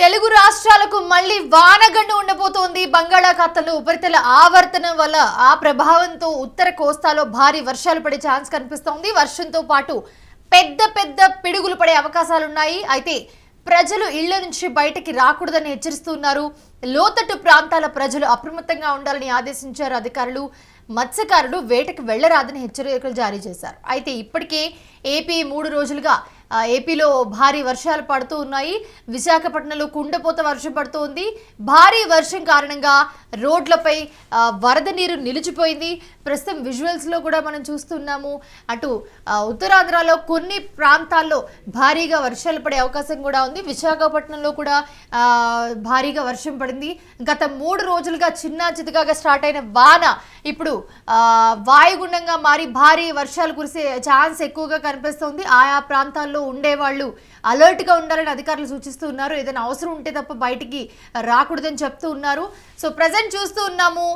తెలుగు రాష్ట్రాలకు మళ్ళీ వానగండు ఉండబోతోంది. బంగాళాఖాతంలో ఉపరితల ఆవర్తనం వల్ల ఆ ప్రభావంతో ఉత్తర కోస్తాలో భారీ వర్షాలు పడే ఛాన్స్ కనిపిస్తోంది. వర్షంతో పాటు పెద్ద పెద్ద పిడుగులు పడే అవకాశాలున్నాయి. అయితే ప్రజలు ఇళ్ళ నుంచి బయటకి రాకూడదని హెచ్చరిస్తున్నారు. లోతట్టు ప్రాంతాల ప్రజలు అప్రమత్తంగా ఉండాలని ఆదేశించారు అధికారులు. మత్స్యకారులు వేటకు వెళ్ళరాదని హెచ్చరికలు జారీ చేశారు. అయితే ఇప్పటికే ఏపీ మూడు రోజులుగా ఏపీలో భారీ వర్షాలు పడుతూ ఉన్నాయి. విశాఖపట్నంలో కుండపోత వర్షం పడుతోంది. భారీ వర్షం కారణంగా రోడ్లపై వరద నీరు నిలిచిపోయింది. ప్రస్తుతం విజువల్స్లో కూడా మనం చూస్తున్నాము. అటు ఉత్తరాంధ్రలో కొన్ని ప్రాంతాల్లో భారీగా వర్షాలు పడే అవకాశం కూడా ఉంది. విశాఖపట్నంలో కూడా భారీగా వర్షం పడింది. గత మూడు రోజులుగా చిన్న చితకాగా స్టార్ట్ అయిన వాన ఇప్పుడు వాయుగుండంగా మారి భారీ వర్షాలు కురిసే ఛాన్స్ ఎక్కువగా కనిపిస్తోంది. ఆయా ప్రాంతాల్లో ఉండేవాళ్ళు అలర్ట్గా ఉండాలని అధికారులు సూచిస్తూ ఉన్నారు. ఏదైనా అవసరం ఉంటే తప్ప బయటికి రాకూడదని చెప్తూ ఉన్నారు. సో ప్రజెంట్ చూస్తూ ఉన్నాము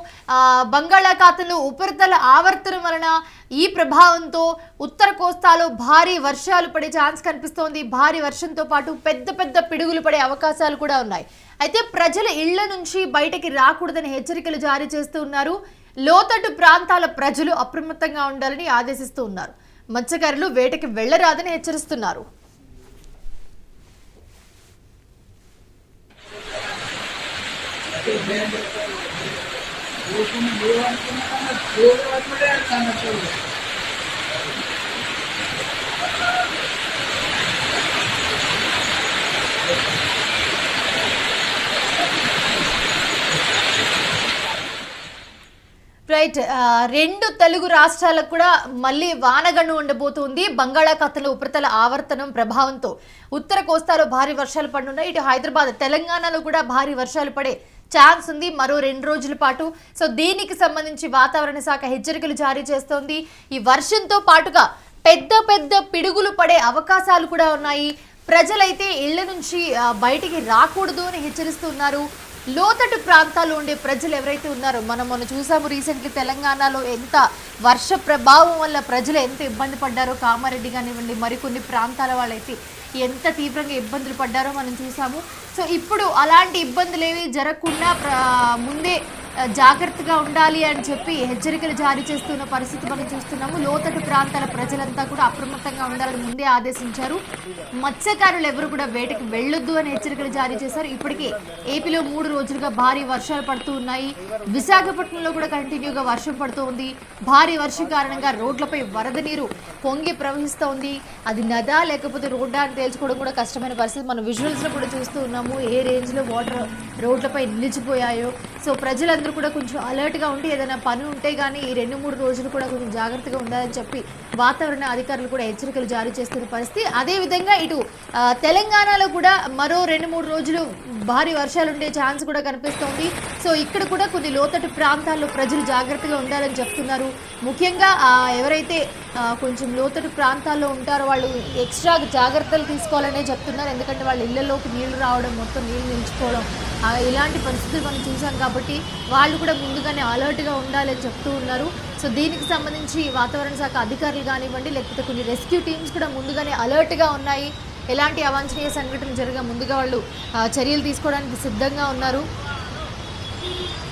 బంగాళాఖాతంలో ఉపరితల ఆవర్తనం వలన ఈ ప్రభావంతో ఉత్తర కోస్తాలో భారీ వర్షాలు పడే ఛాన్స్ కనిపిస్తోంది. భారీ వర్షంతో పాటు పెద్ద పెద్ద పిడుగులు పడే అవకాశాలు కూడా ఉన్నాయి. అయితే ప్రజల ఇళ్ళ నుంచి బయటకి రాకూడదని హెచ్చరికలు జారీ చేస్తూ ఉన్నారు. లోతట్టు ప్రాంతాల ప్రజలు అప్రమత్తంగా ఉండాలని ఆదేశిస్తూ ఉన్నారు. మత్స్యకారులు వేటకి వెళ్ళరాదని హెచ్చరిస్తున్నారు. రైట్ రెండు తెలుగు రాష్ట్రాలకు కూడా మళ్ళీ వానగండు ఉండబోతుంది. బంగాళాఖాతంలో ఉపరితల ఆవర్తనం ప్రభావంతో ఉత్తర కోస్తాలో భారీ వర్షాలు పడున్నాయి. ఇటు హైదరాబాద్ తెలంగాణలో కూడా భారీ వర్షాలు పడే ఛాన్స్ ఉంది. మరో రెండు రోజుల పాటు. సో దీనికి సంబంధించి వాతావరణ శాఖ హెచ్చరికలు జారీ చేస్తోంది. ఈ వర్షంతో పాటుగా పెద్ద పెద్ద పిడుగులు పడే అవకాశాలు కూడా ఉన్నాయి. ప్రజలైతే ఇళ్ళ నుంచి బయటికి రాకూడదు అని హెచ్చరిస్తున్నారు లోతట్టు ప్రాంతాల్లో ఉండే ప్రజలు ఎవరైతే ఉన్నారో మనం మొన్న చూసాము రీసెంట్లీ తెలంగాణలో ఎంత వర్ష ప్రభావం వల్ల ప్రజలు ఎంత ఇబ్బంది పడ్డారో కామారెడ్డి కానివ్వండి మరికొన్ని ప్రాంతాల వాళ్ళైతే ఎంత తీవ్రంగా ఇబ్బందులు పడ్డారో మనం చూసాము. సో ఇప్పుడు అలాంటి ఇబ్బందులు ఏవి జరగకుండా ముందే జాగ్రత్తగా ఉండాలి అని చెప్పి హెచ్చరికలు జారీ చేస్తున్న పరిస్థితి మనం చూస్తున్నాము. లోతట్టు ప్రాంతాల ప్రజలంతా కూడా అప్రమత్తంగా ఉండాలని ముందే ఆదేశించారు. మత్స్యకారులు ఎవరు కూడా వేటకు వెళ్ళొద్దు అని హెచ్చరికలు జారీ చేశారు. ఇప్పటికే ఏపీలో మూడు రోజులుగా భారీ వర్షాలు పడుతూ ఉన్నాయి. విశాఖపట్నంలో కూడా కంటిన్యూగా వర్షం పడుతూ ఉంది. భారీ వర్షం కారణంగా రోడ్లపై వరద నీరు పొంగి ప్రవహిస్తోంది. అది నదా లేకపోతే రోడ్డా అని తేల్చుకోవడం కూడా కష్టమైన పరిస్థితి. మనం విజువల్స్లో కూడా చూస్తూ ఉన్నాము. ఏ రేంజ్లో వాటర్ రోడ్లపై నిలిచిపోయాయో. సో ప్రజలందరూ కూడా కొంచెం అలర్ట్గా ఉండి ఏదైనా పని ఉంటే కానీ ఈ రెండు మూడు రోజులు కూడా కొంచెం జాగ్రత్తగా ఉండాలని చెప్పి వాతావరణ అధికారులు కూడా హెచ్చరికలు జారీ చేస్తున్న పరిస్థితి. అదే విధంగా ఇటు తెలంగాణలో కూడా మరో రెండు మూడు రోజులు భారీ వర్షాలు ఉండే ఛాన్స్ కూడా కనిపిస్తోంది. సో ఇక్కడ కూడా కొన్ని లోతట్టు ప్రాంతాల్లో ప్రజలు జాగ్రత్తగా ఉండాలని చెప్తున్నారు. ముఖ్యంగా ఎవరైతే కొంచెం లోతట్టు ప్రాంతాల్లో ఉంటారో వాళ్ళు ఎక్స్ట్రా జాగ్రత్తలు తీసుకోవాలనే చెప్తున్నారు. ఎందుకంటే వాళ్ళ ఇళ్ళలోకి నీళ్ళు రావడం మొత్తం నీళ్ళు నిలిచిపోవడం ఇలాంటి పరిస్థితులు మనం చూసాం కాబట్టి వాళ్ళు కూడా ముందుగానే అలర్ట్గా ఉండాలని చెప్తూ ఉన్నారు. సో దీనికి సంబంధించి వాతావరణ శాఖ అధికారులు కానివ్వండి లేకపోతే కొన్ని రెస్క్యూ టీమ్స్ కూడా ముందుగానే అలర్ట్గా ఉన్నాయి. ఎలాంటి అవాంఛనీయ సంఘటన జరగ ముందుగా వాళ్ళు చర్యలు తీసుకోవడానికి సిద్ధంగా ఉన్నారు. Bye.